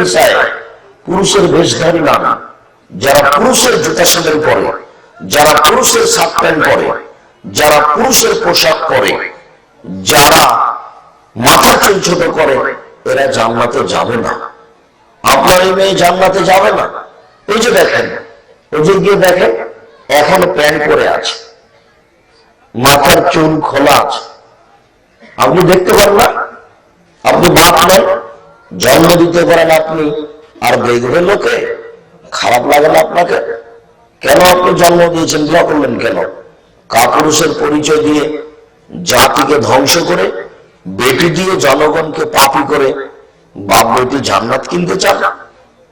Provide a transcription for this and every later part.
বিষয় পুরুষের বেশধারী না যারা পুরুষের জুতা স্যান্ডেল পরে, যারা পুরুষের শার্ট প্যান্ট পরে, যারা পুরুষের পোশাক পরে, যারা মাথা চুল ছোট করে, এরা জান্নাতে যাবে না। আপনার এই মেয়ে জান্নাতে যাবে না। এই যে দেখেন ওই যে গিয়ে দেখেন, এখন প্যান্ট পরে আছে, মাথার চুল খোলা আছে। আপনি দেখতে পারেন না? আপনি বাপ জন্ম দিতে পারেন আপনি, আর দেখবে লোকে খারাপ লাগে না আপনাকে। কেন আপনি জন্ম দিয়েছেন, বিয়া করলেন কেন? কাপুরুষের পরিচয় দিয়ে জাতিকে ধ্বংস করে, বেটি দিয়ে জনগণকে পাপি করে বাপ বেটি জান্নাত কিনতে চান?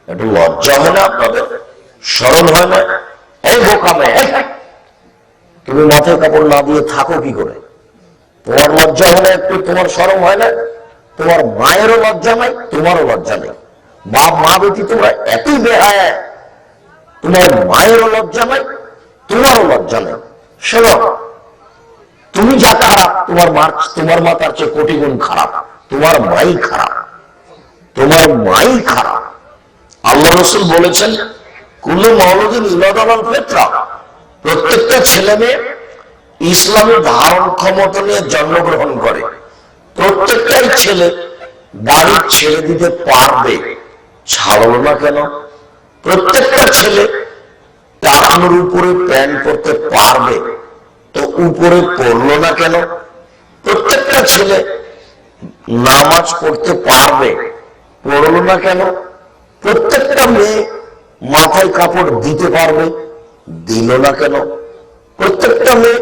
একটু লজ্জা হয় না আপনাদের? স্মরণ হয় না? এই বোকামে তুমি মাথায় কাপড় না দিয়ে থাকো কি করে? তোমার লজ্জা হয় না, একটু তোমার স্মরণ হয় না? তোমার মায়েরও লজ্জা নাই, তোমারও লজ্জা নেই। বাপ মা বেটি তোমরা এতই বেহায়। তোমার মায়েরও লজ্জা নাই, তোমারও লজ্জা নেই। শোনো, তুমি যা খারাপ তোমার মা তোমার মা তার চেয়ে কোটি গুণ খারাপ, তোমার মাই খারাপ, তোমার মাই খারাপ। আল্লাহ রসুল বলেছেন কুলু মৌলদিন ইলাদাল ফেতরা। প্রত্যেকটা ছেলে মেয়ে ইসলামের ধারণ ক্ষমতা নিয়ে জন্মগ্রহণ করে। প্রত্যেকটাই ছেলে বাড়ি ছেড়ে দিতে পারবে। ছাড়লো না কেন? প্রত্যেকটা ছেলে টাকানোর উপরে প্যান্ট পরতে পারবে। তো উপরে পড়ল না কেন? প্রত্যেকটা ছেলে নামাজ পড়তে পারবে। পড়ল না কেন? প্রত্যেকটা মেয়ে মাথায় কাপড় দিতে পারবে। দিল না কেন? প্রত্যেকটা মেয়ে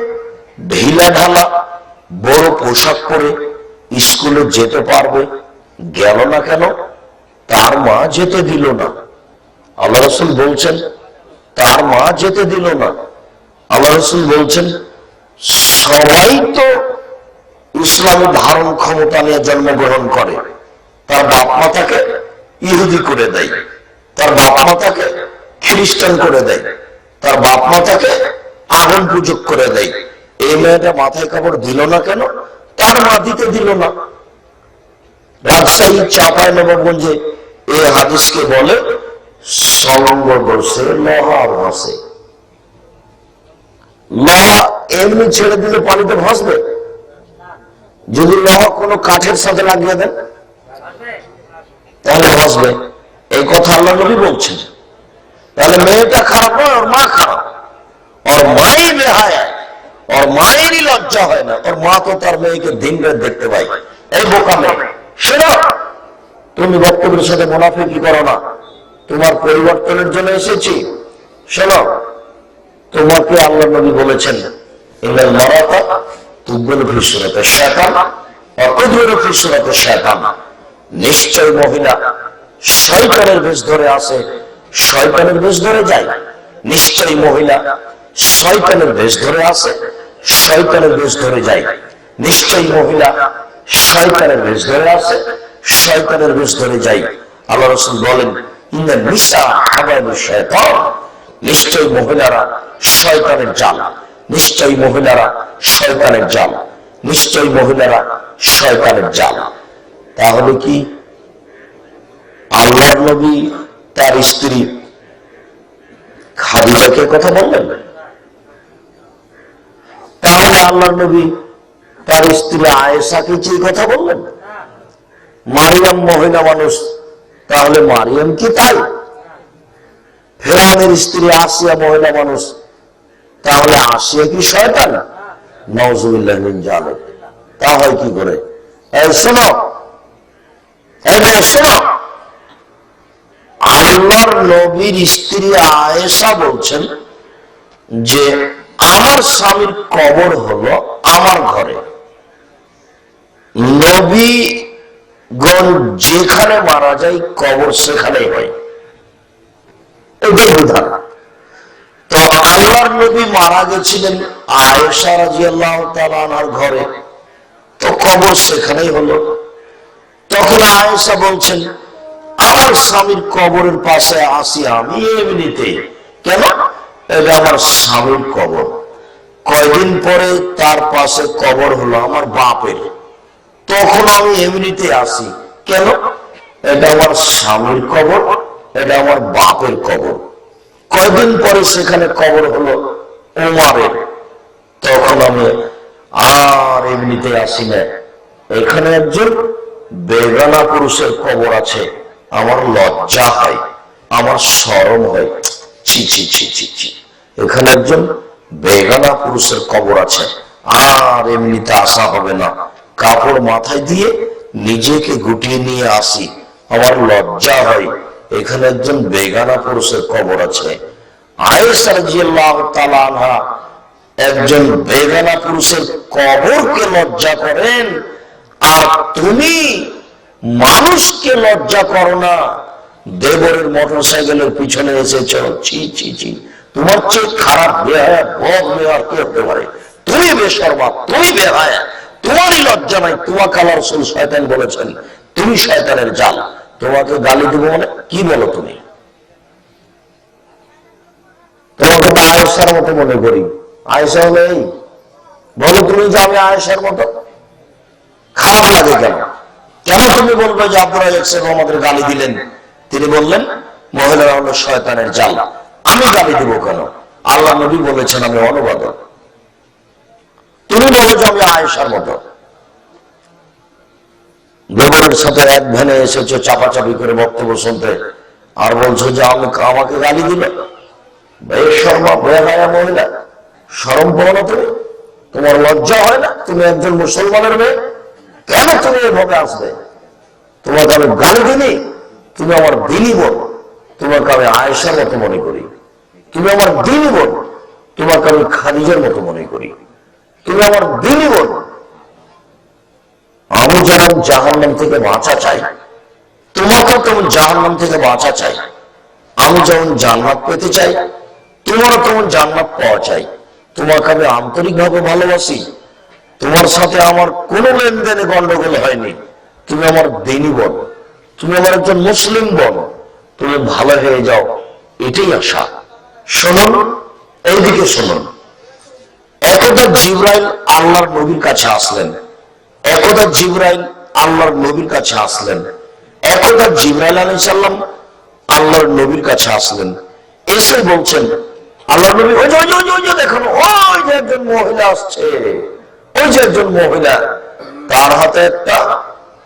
ঢিলা ঢালা, বড় পোশাক পরে স্কুলে যেতে পারবে? গেল না কেন? তার মা যেতে দিল না। আল্লাহ রসুল বলছেন, তার মা যেতে দিল না। আল্লাহ রসুল বলছেন, সবাই তো ইসলামী ধারণ ক্ষমতা নিয়ে জন্মগ্রহণ করে। তার বাপ মা তাকে ইহুদি করে দেয়। তার বাপ মা তাকে খ্রিস্টান করে দেয়। তার বাপ মা তাকে আগুন পূজক করে দেয়। এই মেয়েটা মাথায় কাপড় দিল না কেন? তার মা দিতে দিল না। রাজশাহী চাপায় নবাবগঞ্জে এই হাদিসকে বলে, সলঙ্গ বসে লোহা ভাসে। লোহা এমনি ছেড়ে দিলে পানিতে ভাসবে? যদি লোহা কোনো কাঠের সাথে লাগিয়ে দেন, তাহলে ভাসবে। এই কথা আল্লাহ নবী বলছেন। তাহলে মেয়েটা খারাপ নয় ওর মা খারাপ? ওর মাই বেহায়। ওর মায়েরই লজ্জা হয় না। ওর মা তো তার মেয়েকে দিন রাত দেখতে পাই এই তুমি বক্তব্যের সাথে করো না। তোমার পরিবর্তনের জন্য এসেছি। শোনো, তোমাকে আল্লাহ নবী বলেছেন মারাতা নিশ্চয় মহিলা, শয়তানের বেশ ধরে আসে শয়তানের বেশ ধরে যায়। নিশ্চয়ই মহিলা, শয়তানের বেশ ধরে আসে শয়তানের বেশ ধরে যায়। নিশ্চয়ই মহিলা শয়তানের বেশ ধরে আসে শয়তানের বেশ ধরে যায়। আল্লাহ রসুল বলেন ইন্দা নিশা হাবায়ু শয়তান। নিশ্চয়ই মহিলারা শয়তানের জাল। নিশ্চয়ই মহিলারা শয়তানের জাল। নিশ্চয়ই মহিলারা শয়তানের জাল। তাহলে কি আল্লাহর নবী তার স্ত্রী খাদিজাকে কথা বললেন? তাহলে আল্লাহর নবী, তার স্ত্রী আয়েশাকে যে কথা বললেন? মারিয়াম মহিলা মানুষ, তাহলে মারিয়াম কি তাই? ফেরাউনের স্ত্রী আসিয়া মহিলা মানুষ, তাহলে আসিয়া কি শয়তান? নজুবিল্লাহ জালে তা হয় কি করে? এই শোনো শোনো, আল্লাহর নবীর স্ত্রী আয়েশা বলছেন যে আমার স্বামীর কবর হলো আমার ঘরে। নবী গণ যেখানে মারা যায়, কবর সেখানেই হয়। বোঝা। তো আল্লাহর নবী মারা গেছিলেন আয়েশা রাজিয়াল্লাহু তাআলা আনহার ঘরে। তো কবর সেখানেই হলো। তখন আয়েশা বলছেন, আমার স্বামীর কবরের পাশে আসি আমি এমনিতে কেন? এটা আমার স্বামীর কবর। কয়দিন পরে তার পাশে কবর হলো আমার বাপের। তখন আমি এমনিতে আসি কেন? এটা আমার স্বামীর কবর, এটা আমার বাপের কবর। কয়দিন পরে সেখানে কবর হলো ওমারের তখন আমি আর এমনিতে আসি না। এখানে একজন বেগানা পুরুষের কবর আছে। আমার লজ্জা হয়, আমার শরম হয়। ছি ছি ছি ছি ছি। এখানে একজন বেগানা পুরুষের কবর আছে, আর এমনিতে আসা হবে না। কাপড় মাথায় দিয়ে নিজেকে গুটিয়ে নিয়ে আসি, আমার লজ্জা হয়। এখানে একজন বেগানা পুরুষের কবর আছে। একজন বেগানা পুরুষের কবরকে লজ্জা করেন। আর তুমি মানুষকে লজ্জা করো না। দেবরের মোটর সাইকেলের পিছনে এসেছ, ছি ছি ছি। তোমার চেয়ে খারাপ বেহায়া, বদ বেহার কি হতে পারে। তুমি বেশর্মা তুমি বেহায়া, তোমারই লজ্জা নাই, তোমাকে আল্লাহ রসুল শয়তান বলেছেন, তুমি শয়তানের জাল। তোমাকে গালি দেবো মানে কি বলো তুমি? তোমাকে তো আয়েশার মতো মনে করি। আয়েশা হলো এই, বলো তুমি যে আমি আয়েশার মতো? খারাপ লাগে কেন? কেন তুমি বলবে যে সাহেব আমাদের গালি দিলেন? তিনি বললেন, মহিলারা হলো শয়তানের জাল। আমি গালি দিব কেন? আল্লাহ নবী বলেছেন আমি অনুবাদ তুমি বলো যে আমি আয়েশার মতো। দেবরের সাথে এক ভ্যানে এসেছ, চাপাচাপি করে বক্তব্য শুনতে। আর বলছো যে আমি আমাকে গালি দিল শর্মা, বেহায়া মহিলা। সরম পাও তুমি? তোমার লজ্জা হয় না? তুমি একজন মুসলমানের মেয়ে। কেন তুমি এভাবে আসবে? তোমাকে আমি গালি দিনি তুমি আমার দিনই বোন তোমাকে আমি আয়েশার মতো মনে করি। তুমি আমার দিনই বোন তোমাকে আমি খাদিজার মতো মনে করি। তুমি আমার দিনই বোন। আমি যেমন জাহান্নাম থেকে বাঁচা চাই তোমাকেও তেমন জাহান্নাম থেকে বাঁচা চাই। আমি যেমন জান্নাত পেতে চাই, তোমারও তেমন জান্নাত পাওয়া চাই। তোমাকে আমি আন্তরিকভাবে ভালোবাসি। তোমার সাথে আমার কোনো লেনদেনে গন্ডগোল হয়নি। তুমি আমার দিনী বল তুমি আমার একজন মুসলিম বল তুমি ভালো হয়ে যাও, এটাই আশা। শুনুন এইদিকে শুনুন। একদা জিব্রাইল আল্লাহর নবীর কাছে আসলেন। একদা জিব্রাইল আল্লাহর নবীর কাছে আসলেন। একদা জিব্রাইল আলী সাল্লাম আল্লাহর নবীর কাছে আসলেন। এসে বলছেন আল্লাহ নবী ওই যে, ওই যে দেখুন ওই যে একজন মহিলা আসছে। ওই যে একজন মহিলা। তার হাতে একটা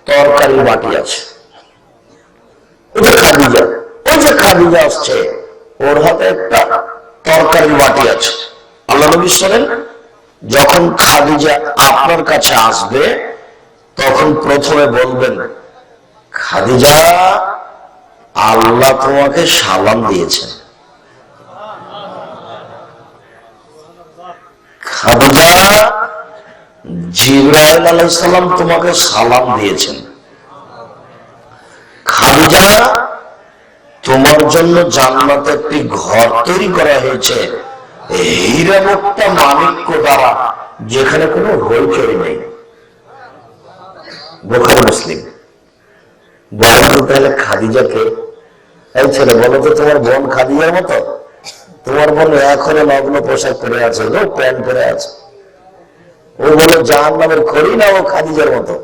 তরকারি বাটি আছে। ওই যে খাদিজা ওই যে খাদিজা আসছে। ওর হাতে একটা তরকারি বাটি আছে। আল্লাহ নবী শোনেন যখন খাদিজা আপনার কাছে আসবে, তখন প্রথমে বলবেন, খাদিজা, আল্লাহ তোমাকে সালাম দিয়েছেন। খাদিজা, জিব্রাইল আলাইহিস সালাম তোমাকে সালাম দিয়েছেন। খাদিজা জন্য জান্নাতে একটি ঘর তৈরি করা হয়েছে। হীরামুক্তা মানিক্য দ্বারা, যেখানে কোনো হইচই নেই। বোখারি মুসলিম। তো তাহলে খাদিজাকে, এই ছেলে, বলো তো তোমার বোন খাদিজার মতো? তোমার বোন এখনও নগ্ন পোশাক পরে আছে গো প্যান্ট পরে আছে। ও বলে জাহান নামের খড়ি না, ও খাদিজার মতো।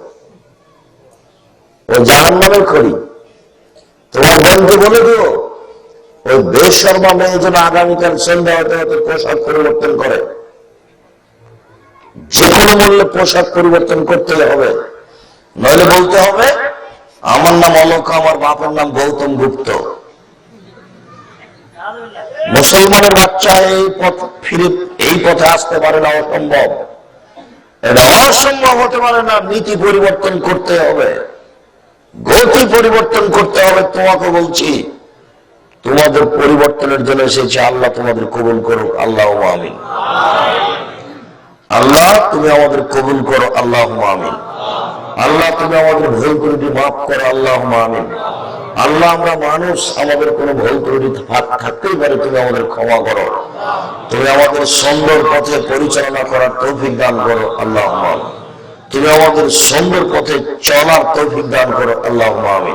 ও জাহান নামের খড়ি। তোমার বোনকে বলে দিও ওই বেশ শর্মা মেয়ে যেন আগামীকাল সন্ধ্যা হতে হতে পোশাক পরিবর্তন করে। যে কোনো মূল্যে পোশাক পরিবর্তন করতে হবে, নইলে বলতে হবে, আমার নাম অলক আমার বাপের নাম গৌতম গুপ্ত। মুসলমানের বাচ্চা এই পথ ফিরে, এই পথে আসতে পারে না, অসম্ভব। এটা অসম্ভব হতে পারে না, নীতি পরিবর্তন করতে হবে। গতি পরিবর্তন করতে হবে, তোমাকে বলছি। তোমাদের পরিবর্তনের জন্য এসেছে আল্লাহ তোমাদের কবুল করো আল্লাহ আমিন। আল্লাহ, তুমি আমাদের কবুল করো আল্লাহ আমিন। আল্লাহ, তুমি আমাদের ভুল ত্রুটি মাফ করো আল্লাহ আমিন। আল্লাহ, আমরা মানুষ, আমাদের কোনো ভুল ত্রুটি থাক- থাকতেই পারে, তুমি আমাদের ক্ষমা করো। তুমি আমাদের সুন্দর পথে পরিচালনা করার তৌফিক দান করো আল্লাহ তুমি আমাদের সুন্দর পথে চলার তৌফিক দান করো আল্লাহ আমিন।